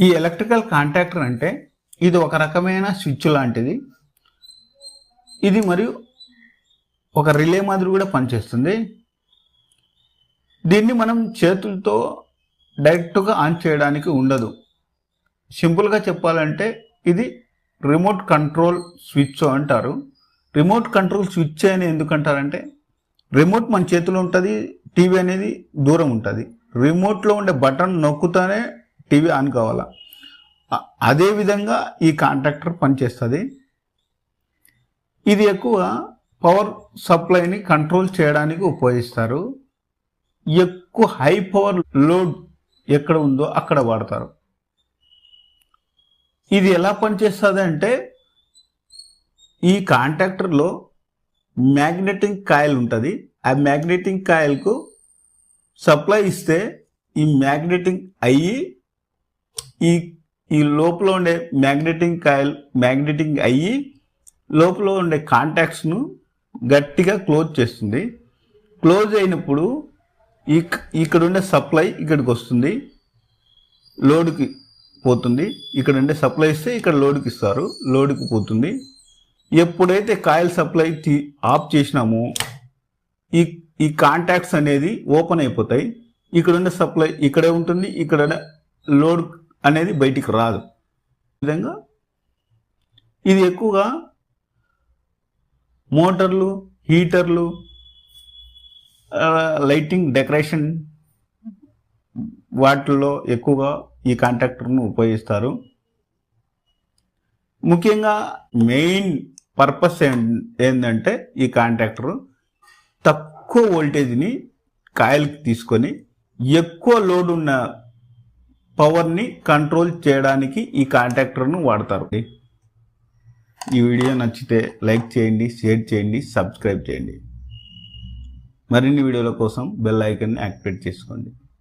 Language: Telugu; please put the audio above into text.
ఈ ఎలక్ట్రికల్ కాంటాక్టర్ అంటే ఇది ఒక రకమైన స్విచ్ లాంటిది. ఇది మరియు ఒక రిలే మాదిరి కూడా పనిచేస్తుంది. దీన్ని మనం చేతులతో డైరెక్ట్గా ఆన్ చేయడానికి ఉండదు. సింపుల్గా చెప్పాలంటే ఇది రిమోట్ కంట్రోల్ స్విచ్ అంటారు. రిమోట్ కంట్రోల్ స్విచ్ అని ఎందుకంటారంటే రిమోట్ మన చేతిలో ఉంటుంది టీవీ అనేది దూరం ఉంటుంది. రిమోట్లో ఉండే బటన్ నొక్కుతానే టీవీ ఆన్ కావాలా? అదేవిధంగా అదే విధంగా ఈ కాంట్రాక్టర్ పనిచేస్తుంది. ఇది ఎక్కువ పవర్ సప్లైని కంట్రోల్ చేయడానికి ఉపయోగిస్తారు. ఎక్కువ హై పవర్ లోడ్ ఎక్కడ ఉందో అక్కడ వాడతారు. ఇది ఎలా పనిచేస్తుంది అంటే ఈ కాంట్రాక్టర్లో మ్యాగ్నెటింగ్ కాయల్ ఉంటుంది. ఆ మ్యాగ్నెటింగ్ కాయల్కు సప్లై ఇస్తే ఈ మ్యాగ్నెటింగ్ అయ్యి ఈ ఈ లోపల ఉండే మ్యాగ్నెటింగ్ కాయిల్ మ్యాగ్నెటింగ్ అయ్యి లోపల ఉండే కాంటాక్ట్స్ను గట్టిగా క్లోజ్ చేస్తుంది. క్లోజ్ అయినప్పుడు ఈ ఇక్కడ ఉండే సప్లై ఇక్కడికి వస్తుంది. లోడ్కి పోతుంది. ఇక్కడ ఉండే సప్లై ఇస్తే ఇక్కడ లోడ్కి ఇస్తారు. లోడ్కి పోతుంది. ఎప్పుడైతే కాయిల్ సప్లై తీ ఆఫ్ చేసినామో ఈ ఈ కాంటాక్ట్స్ అనేది ఓపెన్ అయిపోతాయి. ఇక్కడ ఉండే సప్లై ఇక్కడే ఉంటుంది. ఇక్కడ లోడ్ అనేది బయటికి రాదు. విధంగా ఇది ఎక్కువగా మోటార్లు హీటర్లు లైటింగ్ డెకరేషన్ వాటిల్లో ఎక్కువగా ఈ కాంట్రాక్టర్ను ఉపయోగిస్తారు. ముఖ్యంగా మెయిన్ పర్పస్ ఏం- ఏంటంటే ఈ కాంట్రాక్టర్ తక్కువ వోల్టేజ్ని కాయల్కి తీసుకొని ఎక్కువ లోడ్ ఉన్న పవర్ని కంట్రోల్ చేయడానికి ఈ కాంట్రాక్టర్ను వాడతారు. ఈ వీడియో నచ్చితే లైక్ చేయండి షేర్ చేయండి సబ్స్క్రైబ్ చేయండి. మరిన్ని వీడియోల కోసం బెల్ ఐకన్ని యాక్టివేట్ చేసుకోండి.